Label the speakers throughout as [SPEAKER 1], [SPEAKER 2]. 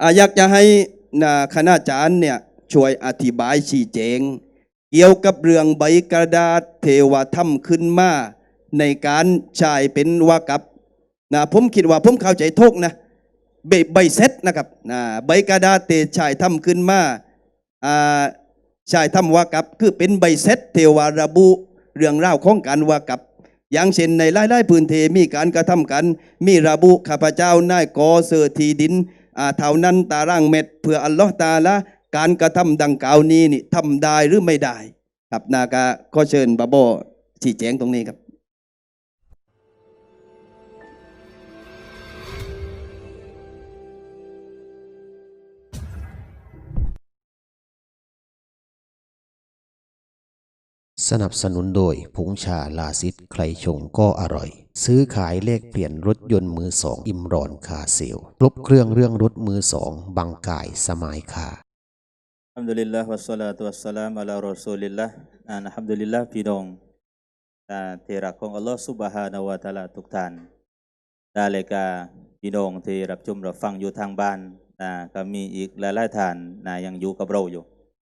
[SPEAKER 1] อาอยากจะให้นะคณาจารย์เนี่ยช่วยอธิบายชี้แจงเกี่ยวกับเรื่องใบกระดาษเทวธรรมขึ้นมาในการใช้เป็นวากับนะผมคิดว่าผมเข้าใจทุกนะใบใบเซ็ตนะครับนะใบกระดาษเตใช้ทำขึ้นมาอ่าใช้ทำวากับคือเป็นใบเซ็ตเทวาระบุเรื่องราวของการวากับ อย่างเช่นในหลายๆพื้นที่มีการกระทำกัน มีระบุข้าพเจ้านายกอเสือทีดิน เท่านั้นตารางเม็ดเพื่ออัลลอฮ์ตาละการกระทำดังกล่าวนี้นี่ทำได้หรือไม่ได้ ครับนากาขอเชิญบาโบชี้แจงตรงนี้ครับ
[SPEAKER 2] สนับสนุนโดยผงชาลาซิดใครชงก็อร่อย ซื้อขายเลขเปลี่ยนรถยนต์มือสอง อิมรอนคาเซลครบเครื่องเรื่องรถมือสองบางกายสมายคา
[SPEAKER 3] อัลฮัมดุลิลลาฮ์วัสสลาตุวัสสลามอะลารอซูลิลลาฮ์อัลฮัมดุลิลลาฮ์พี่น้องอ่าที่รักของอัลลอฮ์ซุบฮานะฮูวะตะอาลาทุกท่านได้เลยกาพี่น้องที่รับชมรับฟังอยู่ทางบ้านนะก็มีอีกหลายๆท่านนะยังอยู่กับเราอยู่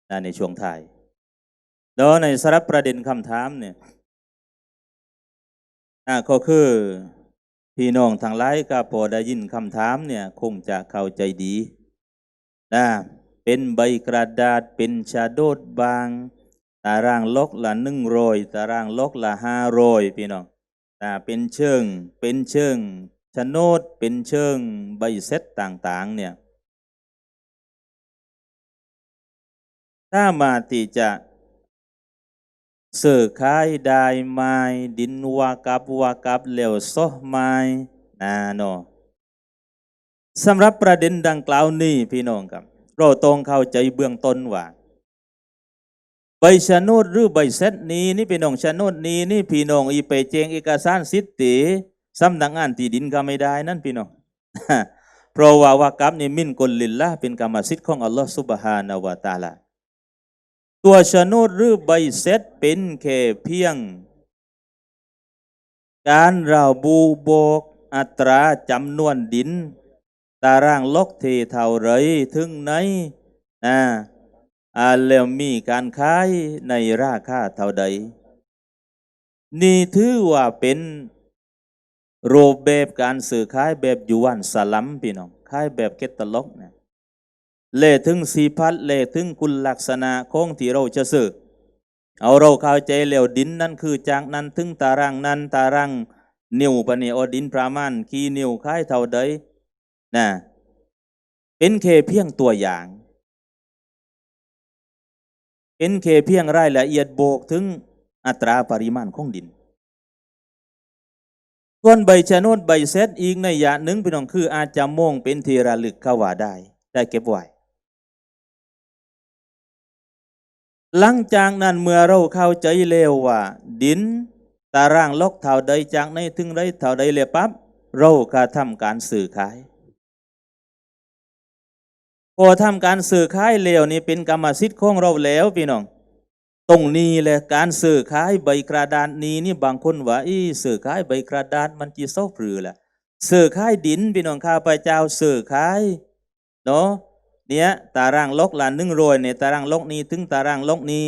[SPEAKER 3] นะในช่วงท้าย เดี๋ยวในสาระประเด็นคำถามเนี่ยอ่าก็คือพี่น้องทางไลน์ก็พอได้ยินคำถามเนี่ยคงจะเข้าใจดีนะเป็นใบกระดาษเป็นชาโดดบาง ตารางลกละหนึ่งโรยตารางลกละห้าโรยพี่น้องอ่าเป็นเชิงเป็นเชิงโนดเป็นเชิงใบเซตต่างๆเนี่ยถ้ามาที่จะ สื่อขายได้ไม้ดินวากับวากับเหลวซอไม้นะเนาะสำหรับประเด็นดังกล่าวนี้พี่น้องครับ เราต้องเข้าใจเบื้องต้นว่าใบชะโนดหรือใบเซตนี้นี่พี่น้องชะโนดนี้นี่พี่น้องอีไปแจงเอกสารสิทธิสำนักงานที่ดินก็ไม่ได้นั่นพี่น้องเพราะว่าวากับนี่มินกลลิลละเป็นกรรมสิทธิ์ของอัลลอฮ์ซุบฮานะฮูวะตาลา ตัวโฉนดหรือใบเสร็จเป็นแค่เพียง การระบุบอกอัตราจำนวนดิน ตารางลกเทเท่าไรถึงไหนนะอาแล้วมีการขายในราคาเท่าใด นี่ถือว่าเป็นรูปแบบการสื่อขายแบบยูวันสลัมพี่น้องขายแบบเกตตล็อกเนี่ย เลถึงสีพัดเลถึงคุณลักษณะของที่เราจะสื่อเอาเราเข้าใจแล้วดินนั่นคือจากนั้นถึงตารางนั้นตารางนิ้วปะเนี่อดินประมาณกี่นิ้วค่ายเท่าใดนะเป็นแค่เพียงตัวอย่างเป็นแค่เพียงรายละเอียดโบกถึงอัตราปริมาณของดินส่วนใบชะโนดใบเซตอีกในย่าหนึ่งพี่น้องคืออาจจะมองเป็นทีระลึกเข้าว่าได้ ได้เก็บไว้ หลังจากนั้นเมื่อเราเข้าใจเร็วว่า ดินตารางลกเท่าใดจากในถึงไรเท่าใดเลยปั๊บเราก็ทำการสื่อขาย พอทำการสื่อขายเร็วนี่เป็นกรรมสิทธิ์ของเราแล้วพี่น้องตรงนี้แหละการสื่อขายใบกระดานนี้นี่บางคนว่าอีสื่อขายใบกระดานมันจีเศร้าปรือแหละสื่อขายดินพี่น้องข้าพเจ้าสื่อขายเนาะ เนี่ยตารางลกลานหนึ่งโรยในตารางลกนี้ถึงตารางลกนี้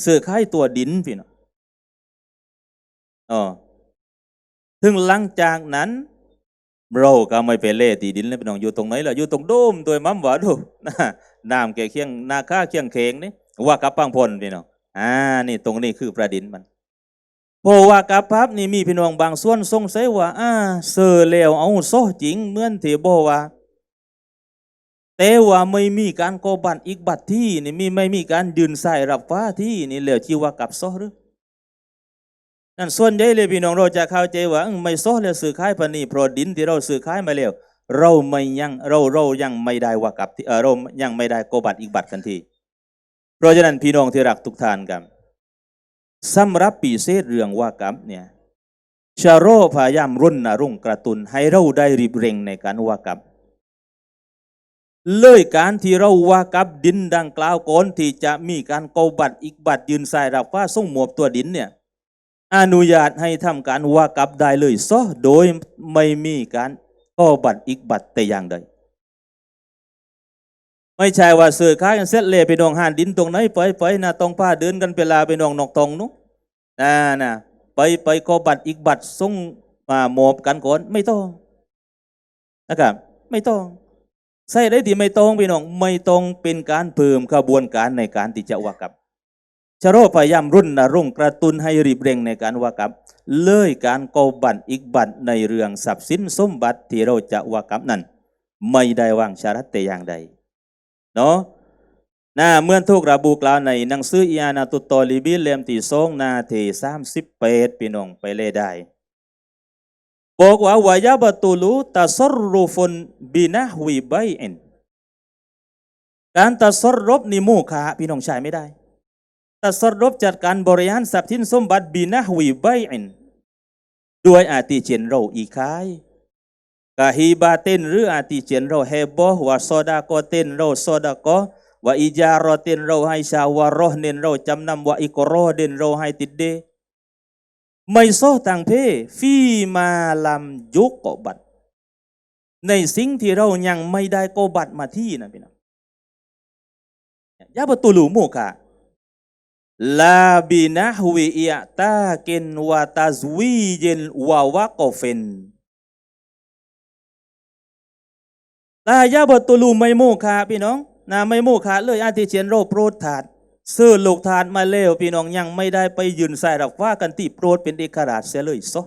[SPEAKER 3] เสื่อขายตัวดินพี่น้องอ๋อถึงหลังจากนั้นเราก็ไม่ไปเล่ตีดินเลยพี่น้องอยู่ตรงไหนล่ะอยู่ตรงโดมตัวมั่มหวาดูน,น้ำแก่เคียงนาค่าเคียงเขงนี่ว่ากับปังพลพี่น้องอ่านี่ตรงนี้คือประด็นมันเพราะว่ากับพับนี่มีพี่น้องบางส่วนสงสัยว่าอ่าเสือเลวเอาโซ่จริงเหมือนที่บอกว่า แต่ว่าไม่มีการโกบันอีกบัตรที่นี่มีไม่มีการยืนใส่รับฟ้าที่นี่แล้วชื่ว่ากับโซหรือนั่นส่วนใหญ่เลยพี่น้องเราจะเข้าใจว่าไม่โซแล้วสื่อขายปานนีเพราะดินที่เราสื่อขายมาแล้วเราไม่ยังเราเรายังไม่ได้ว่ากับที่เออเรายังไม่ได้โกบัตอีกบัตรกันทีเพราะฉะนั้นพี่น้องที่รักทุกท่านกันสำหรับปีเศษเรื่องว่ากับเนี่ยชาโรพยายามรุ่นนรุ่งกระตุนให้เราได้รีบเร่งในการว่ากับ เลยการที่เราว่ากับดินดังกล่าวก่อนที่จะมีการกบัตอีกบัตรยืนสายรับฟ้าส่งหมวบตัวดินเนี่ยอนุญาตให้ทำการว่ากับได้เลยซะโดยไม่มีการกบัตอีกบัตรแต่อย่างใดไม่ใช่ว่าซื้อขายกันเสร็จเลยไปนองหานดินตรงไหนไปไปนะตรงผ้าเดินกันเวลาไปนองนอกตองนุนะนะไปไปขอบัตรอีกบัตรส่งมาหมอบกันก่อนไม่ต้องนะครับไม่ต้อง ใส่ได้ที่ไม่ต้องพี่น้องไม่ต้องเป็นการเพิ่มกระบวนการในการที่จะว่ากับชะโรพยายามรุ่นนรงค์กระตุนให้รีบเร่งในการว่ากับเลยการกอบัตรอีกบัตรในเรื่องทรัพย์สินสมบัติที่เราจะว่ากับนั้น ไม่ได้วางชารัตแต่อย่างใดเนาะนะเมื่อถูกระบุกล่าวในหนังสืออีอานาตุตอลิบิเล่มที่สองนาทีสามสิบเปดพี่น้องไปเลยได้ บอกว่าวายาบตุลูตัสรุฟนบินะฮวิบัยอินการตัสรบนิมูขาพี่น้องใช้ไม่ได้ ตัสรบจัดการบริหารทรัพย์สินสมบัติบินะฮวิบัยอินด้วยอาติเจนเราอีคายกะฮีบาเตนหรืออาติเจนเราเฮบอว่าโซดาโกเตนเราโซดาโกว่าอิจารอเตนเราให้ชาวารอเนนเราจำนำว่าอิกรอเดนเราให้ติดเด ไม่โซต่างเพฟีมาลำยุกกบัตในสิ่งที่เรายังไม่ได้กบัตมาที่นะพี่น้องยาบตุลูมูกะลาบินะฮวิอิยตาเกนวาตาซวีเยนวาวะกอเฟนตายาบตุลูไม่โมคาพี่น้องนะไม่โมคาเลยอาทิเชียนโรโปรดถาด ซื้อลูกถาดมาเลวพี่น้องยังไม่ได้ไปยืนใส่ดักว่ากันที่โปรดเป็นเอกราชเสียเลยซะ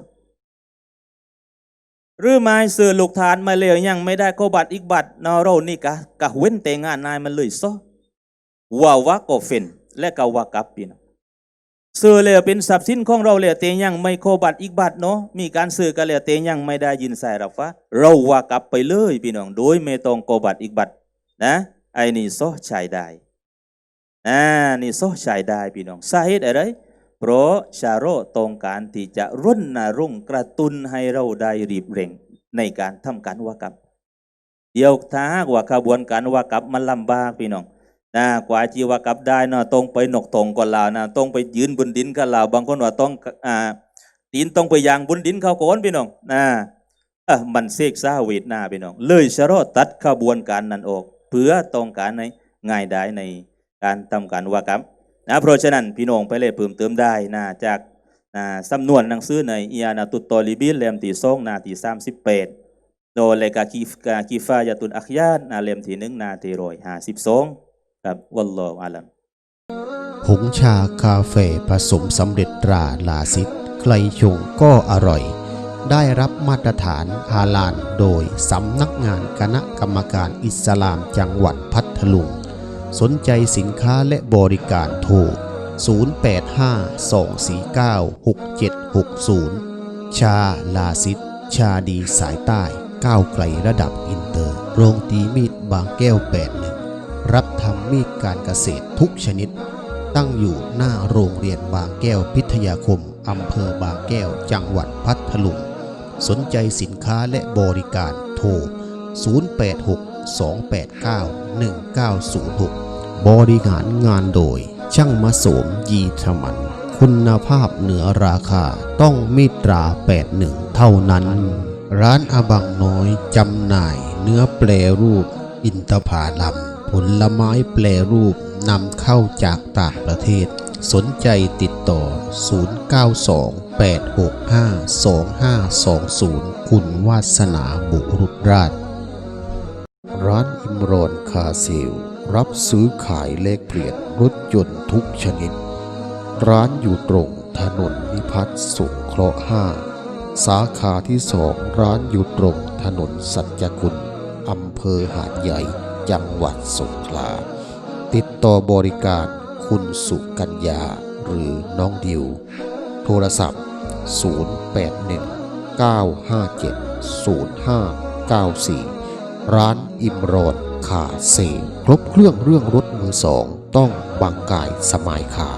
[SPEAKER 3] หรือไม่ซื้อลูกถาดมาเลวยังไม่ได้โกบัตรอีกบัตรนอเรานี่กะกะเว้นแต่งานนายมันเลยซะว่าวะก็เฟนและกะวากับพี่น้องซื้อเลยเป็นทรัพย์สินของเราเลยแต่ยังไม่โคบัตรอีกบัตรเนาะมีการซื้อกันเลยแต่ยังไม่ได้ยินใส่ดักว่าเราวากลับไปเลยพี่น้องโดยไม่ต้องโกบัตรอีกบัตรนะไอ้นี่โซใช้ได้ อ่านี่โซใช้ได้พี่น้องสาเหตุอะไรเพราะชาโรต้องการที่จะรุ่นนรุ่งกระตุนให้เราได้รีบเร่งในการทำการวากับเดี๋ยวถ้าหากว่าขบวนการวากับมันลำบากพี่น้องนะกว่าจีวากับได้นะต้องไปหนกตรงก่อนลาวนะต้องไปยืนบนดินกันลาวบางคนว่าต้องอ่าตีนต้องไปยางบนดินเขาโกอนพี่น้องนะอะมันเสกซาเวทนาพี่น้อง เลยชะลอตัดขบวนการนั้นออก เพื่อต้องการในง่ายได้ใน การทำการวากรรมนะเพราะฉะนั้นพี่น้องไปเลยเพิ่มเติมได้นะจากนะสำนวนหนังสือในอีอานาตุตตอลิบิลเล่มที่สองนาทีสามสิบแปดโดยเลกากีฟกากีฟายาตุนอัคยาตนาเล่มที่หนึ่งนาทีร้อยห้าสิบสองครับวัลลอฮุอาลัม
[SPEAKER 2] ผงชาคาเฟ่ผสมสำเร็จตราลาซิดใครชงก็อร่อย ได้รับมาตรฐานฮาลาลโดยสำนักงานคณะกรรมการอิสลามจังหวัดพัทลุง สนใจสินค้าและบริการโทร 0852496760 ชาลาซิดชาดีสายใต้ ก้าวไกลระดับอินเตอร์ โรงตีมีดบางแก้ว 81 รับทำมีดการเกษตรทุกชนิด ตั้งอยู่หน้าโรงเรียนบางแก้วพิทยาคม อำเภอบางแก้ว จังหวัดพัทลุง สนใจสินค้าและบริการโทร 0862891906 บริหารงานโดย ช่างมาโสมยีธมัน คุณภาพเหนือราคาต้องมีตรา 81 เท่านั้น ร้านอบังน้อยจำหน่าย เนื้อแปรรูป อินทผาลัมผลไม้แปรรูปนำเข้าจากต่างประเทศ สนใจติดต่อ 0928652520 คุณวาสนาบุรุษราช ร้านอิมรอนคาเซล รับซื้อขายเลขเปลี่ยนรถยนต์ทุกชนิด ร้านอยู่ตรงถนนนิพัฒน์สงเคราะห์5สาขาที่สองร้านอยู่ตรงถนนสัจจกุลอำเภอหาดใหญ่ จังหวัดสงขลา ติดต่อบริการคุณสุกัญญาหรือน้องดิว โทรศัพท์ 081 957 0594 ร้านอิมรอน คาเซลครบเครื่องเรื่องรถมือสอง ต้องบางกายสมายคา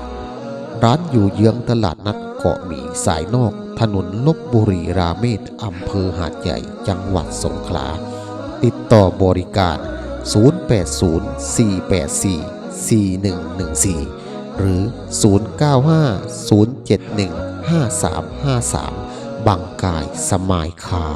[SPEAKER 2] ร้านอยู่เยื้องตลาดนัดเกาะหมีสายนอก ถนนลบบุรีราเมศอำเภอหาดใหญ่จังหวัดสงขลา ติดต่อบริการ 0804844114 หรือ 0950715353 บางกายสมายคา